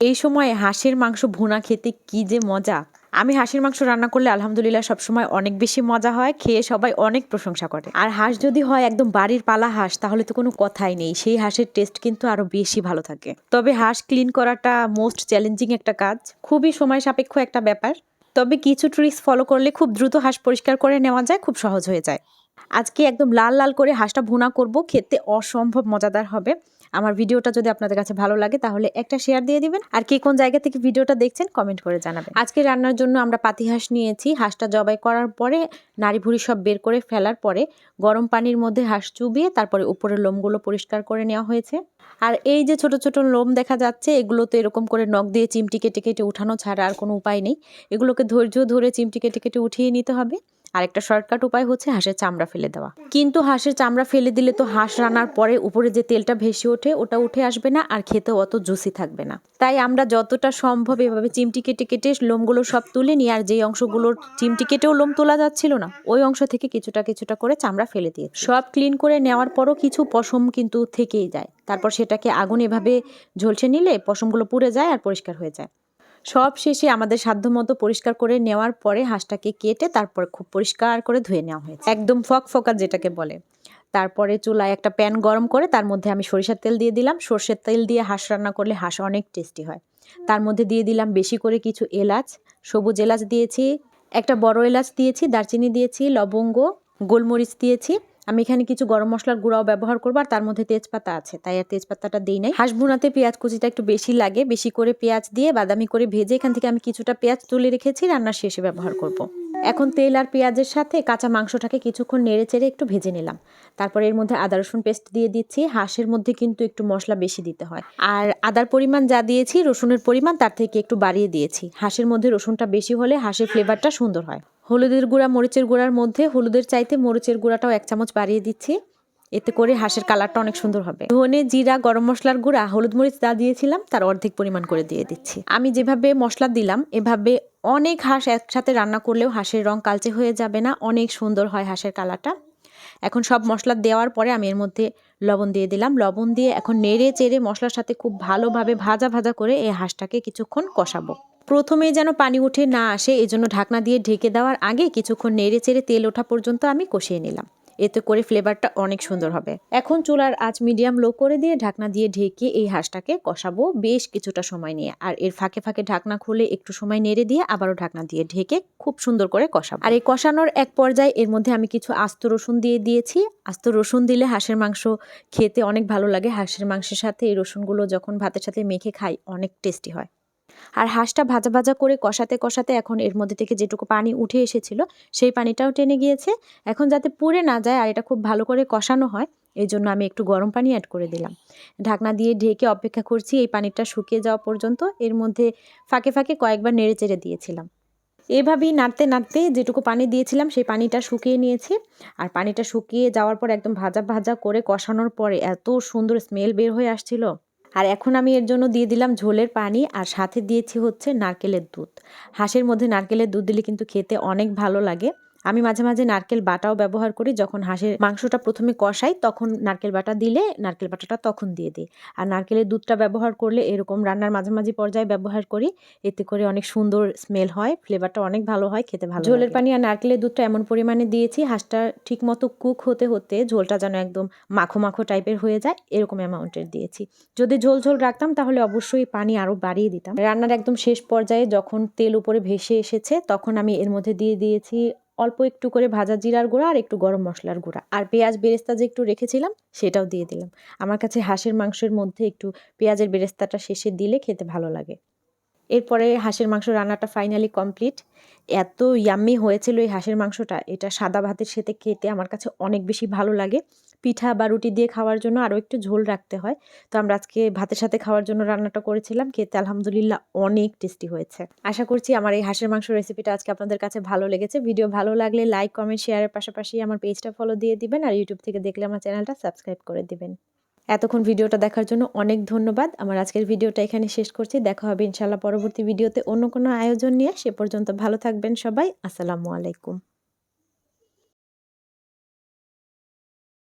এই সময় হাঁসের মাংস ভুনা খেতে কি যে মজা। আমি হাঁসের মাংস রান্না করলে আলহামদুলিল্লাহ সবসময় অনেক বেশি মজা হয়, খেয়ে সবাই অনেক প্রশংসা করে। আর হাঁস যদি হয় একদম বাড়ির পালা হাঁস, তাহলে তো কোনো কথাই নেই, সেই হাঁসের টেস্ট কিন্তু আরও বেশি ভালো থাকে। তবে হাঁস ক্লিন করাটা মোস্ট চ্যালেঞ্জিং একটা কাজ, খুবই সময় সাপেক্ষ একটা ব্যাপার। তবে কিছু ট্রিক্স ফলো করলে খুব দ্রুত হাঁস পরিষ্কার করে নেওয়া যায়, খুব সহজ হয়ে যায়। আজকে একদম লাল লাল করে হাঁসটা ভুনা করব, খেতে অসম্ভব মজাদার হবে। আমার ভিডিওটা যদি আপনাদের কাছে ভালো লাগে, তাহলে একটা শেয়ার দিয়ে দিবেন। আর কে কোন জায়গা থেকে ভিডিওটা দেখছেন কমেন্ট করে জানাবেন। আজকে রান্নার জন্য আমরা পাতি হাঁস নিয়েছি। হাঁসটা জবাই করার পরে নাড়ি ভুড়ি সব বের করে ফেলার পরে গরম পানির মধ্যে হাঁস চুবিয়ে তারপরে উপরের লোমগুলো পরিষ্কার করে নেওয়া হয়েছে। আর এই যে ছোট ছোট লোম দেখা যাচ্ছে, এগুলো তো এরকম করে নখ দিয়ে চিমটি কেটে কেটে উঠানো ছাড়া আর কোনো উপায় নেই। এগুলোকে ধৈর্য ধরে চিমটি কেটে কেটে উঠিয়ে নিতে হবে। আর একটা শর্টকাট উপায় হচ্ছে হাঁসের চামড়া ফেলে দেওয়া। কিন্তু হাঁসের চামড়া ফেলে দিলে তো হাঁস রান্নার পরে উপরে যে তেলটা ভেসে ওঠে, ওটা উঠে আসবে না আর খেতে অত জুসি থাকবে না। তাই আমরা যতটা সম্ভব এভাবে চিমটি কেটে কেটে লোমগুলো সব তুলে নিই আর যেই অংশগুলোর চিমটি কেটেও লোম তোলা যাচ্ছিল না, ওই অংশ থেকে কিছুটা কিছুটা করে চামড়া ফেলে দিয়ে সব ক্লিন করে নেওয়ার পরও কিছু পশম কিন্তু থেকেই যায়। তারপর সেটাকে আগুন এভাবে ঝলসে নিলে পশমগুলো পুড়ে যায় আর পরিষ্কার হয়ে যায়। সব শেষে আমাদের সাধ্যমতো পরিষ্কার করে নেওয়ার পরে হাঁসটাকে কেটে তারপর খুব পরিষ্কার করে ধুয়ে নেওয়া হয়েছে। একদম ফক ফকা যেটাকে বলে। তারপরে চুলায় একটা প্যান গরম করে তার মধ্যে আমি সরিষার তেল দিয়ে দিলাম। সর্ষের তেল দিয়ে হাঁস রান্না করলে হাঁস অনেক টেস্টি হয়। তার মধ্যে দিয়ে দিলাম বেশি করে কিছু এলাচ। সবুজ এলাচ দিয়েছি, একটা বড় এলাচ দিয়েছি, দারচিনি দিয়েছি, লবঙ্গ, গোলমরিচ দিয়েছি। আমি এখানে কিছু গরম মশলার গুঁড়াও ব্যবহার করব, আর তার মধ্যে তেজপাতা আছে। তাই আর তেজপাতাটা দিই নাই। হাঁস ভুনাতে পেঁয়াজ কুচিটা একটু বেশি লাগে, বেশি করে পেঁয়াজ দিয়ে বাদামি করে ভেজে এখান থেকে আমি কিছুটা পেঁয়াজ তুলে রেখেছি, রান্নার শেষে ব্যবহার করব। এখন তেল আর পেঁয়াজের সাথে কাঁচা মাংসটাকে কিছুক্ষণ নেড়ে চেড়ে একটু ভেজে নিলাম। তারপরে এর মধ্যে আদা, রসুন পেস্ট দিয়ে দিচ্ছি। হাঁসের মধ্যে কিন্তু একটু মশলা বেশি দিতে হয়। আর আদার পরিমাণ যা দিয়েছি, রসুনের পরিমাণ, তার থেকে একটু বাড়িয়ে দিয়েছি। হাঁসের মধ্যে রসুনটা বেশি হলে হাঁসের ফ্লেভারটা সুন্দর হয়। হলুদের গুঁড়া, মরিচের গুঁড়ার মধ্যে হলুদের চাইতে মরিচের গুঁড়াটাও এক চামচ বাড়িয়ে দিচ্ছি। এতে করে হাঁসের কালারটা অনেক সুন্দর হবে। ধনে জিরা, গরম মশলার গুঁড়া, হলুদ মরিচ যা দিয়েছিলাম তার অর্ধেক পরিমাণ করে দিয়ে দিচ্ছি। আমি যেভাবে মশলা দিলাম, এভাবে অনেক হাঁস একসাথে রান্না করলেও হাঁসের রং কালচে হয়ে যাবে না, অনেক সুন্দর হয় হাঁসের কালারটা। এখন সব মশলা দেওয়ার পরে আমি এর মধ্যে লবণ দিয়ে দিলাম। লবণ দিয়ে এখন নেড়ে চেড়ে মশলার সাথে খুব ভালোভাবে ভাজা ভাজা করে এই হাঁসটাকে কিছুক্ষণ কষাবো। প্রথমে যেন পানি উঠে না আসে, এজন্য ঢাকনা দিয়ে ঢেকে দেওয়ার আগে কিছুক্ষণ নেড়ে চেড়ে তেল ওঠা পর্যন্ত আমি কষিয়ে নিলাম। এতে করে ফ্লেভারটা অনেক সুন্দর হবে। এখন চুলার আঁচ মিডিয়াম লো করে দিয়ে ঢাকনা দিয়ে ঢেকে এই হাঁসটাকে কষাবো বেশ কিছুটা সময় নিয়ে। আর এর ফাঁকে ফাঁকে ঢাকনা খুলে একটু সময় নেড়ে দিয়ে আবারও ঢাকনা দিয়ে ঢেকে খুব সুন্দর করে কষাবো। আর এই কষানোর এক পর্যায়ে এর মধ্যে আমি কিছু আস্ত রসুন দিয়ে দিয়েছি। আস্ত রসুন দিলে হাঁসের মাংস খেতে অনেক ভালো লাগে। হাঁসের মাংসের সাথে এই রসুনগুলো যখন ভাতের সাথে মেখে খাই, অনেক টেস্টি হয়। আর হাঁসটা ভাজা ভাজা করে কষাতে কষাতে এখন এর মধ্যে থেকে যেটুকু পানি উঠে এসেছিল, সেই পানিটাও টেনে গিয়েছে। এখন যাতে পুড়ে না যায় আর এটা খুব ভালো করে কষানো হয়, এই জন্য আমি একটু গরম পানি অ্যাড করে দিলাম। ঢাকনা দিয়ে ঢেকে অপেক্ষা করছি এই পানিটা শুকিয়ে যাওয়া পর্যন্ত, এর মধ্যে ফাঁকে ফাঁকে কয়েকবার নেড়ে চেড়ে দিয়েছিলাম। এভাবেই নাড়তে নাড়তে যেটুকু পানি দিয়েছিলাম, সেই পানিটা শুকিয়ে নিয়েছি। আর পানিটা শুকিয়ে যাওয়ার পর একদম ভাজা ভাজা করে কষানোর পরে এত সুন্দর স্মেল বের হয়ে আসছিল। আর এখন আমি এর জন্য দিয়ে দিলাম ঝোলের পানি আর সাথে দিয়েছি হচ্ছে নারকেলের দুধ। হাঁসের মধ্যে নারকেলের দুধ দিলে কিন্তু খেতে অনেক ভালো লাগে। আমি মাঝে মাঝে নারকেল বাটাও ব্যবহার করি যখন হাঁসের মাংসটা প্রথমে কষাই তখন নারকেল বাটা দিলে নারকেল বাটাটা তখন দিয়ে দিই। আর নারকেলের দুধটা ব্যবহার করলে এরকম রান্নার মাঝামাঝি পর্যায়ে ব্যবহার করি এতে করে অনেক সুন্দর স্মেল হয় ফ্লেভারটা অনেক ভালো হয় খেতে ভালো ঝোলের পানি আর নারকেলের দুধটা এমন পরিমাণে দিয়েছি হাঁসটা ঠিক মতো কুক হতে হতে ঝোলটা যেন একদম মাখো মাখো টাইপের হয়ে যায় এরকম অ্যামাউন্টের দিয়েছি। যদি ঝোল ঝোল রাখতাম তাহলে অবশ্যই পানি আরও বাড়িয়ে দিতাম। রান্নার একদম শেষ পর্যায়ে যখন তেল উপরে ভেসে এসেছে তখন আমি এর মধ্যে দিয়ে দিয়েছি অল্প একটু করে ভাজা জিরার গুঁড়া আর একটু গরম মশলার গুঁড়া। আর পেঁয়াজ বেরেস্তা যে একটু রেখেছিলাম, সেটাও দিয়ে দিলাম। আমার কাছে হাঁসের মাংসের মধ্যে একটু পেঁয়াজের বেরেস্তাটা শেষে দিলে খেতে ভালো লাগে। এরপরে হাঁসের মাংস রান্নাটা ফাইনালি কমপ্লিট এত ইয়াম্মি হয়েছিল এই হাঁসের মাংসটা। এটা সাদা ভাতের সাথে খেতে আমার কাছে অনেক বেশি ভালো লাগে। পিঠা বা রুটি দিয়ে খাওয়ার জন্য আরও একটু ঝোল রাখতে হয়। তো আমরা আজকে ভাতের সাথে খাওয়ার জন্য রান্নাটা করেছিলাম, খেতে আলহামদুলিল্লাহ অনেক টেস্টি হয়েছে। আশা করছি আমার এই হাঁসের মাংস রেসিপিটা আজকে আপনাদের কাছে ভালো লেগেছে। ভিডিও ভালো লাগলে লাইক কমেন্ট শেয়ারের পাশাপাশি আমার পেজটা ফলো দিয়ে দিবেন আর ইউটিউব থেকে দেখলে আমার চ্যানেলটা সাবস্ক্রাইব করে দিবেন। এতক্ষণ ভিডিওটা দেখার জন্য অনেক ধন্যবাদ। আমার আজকের ভিডিওটা এখানে শেষ করছি। দেখা হবে ইনশাল্লাহ পরবর্তী ভিডিওতে অন্য কোনো আয়োজন নিয়ে। সে পর্যন্ত ভালো থাকবেন সবাই। আসসালামু আলাইকুম।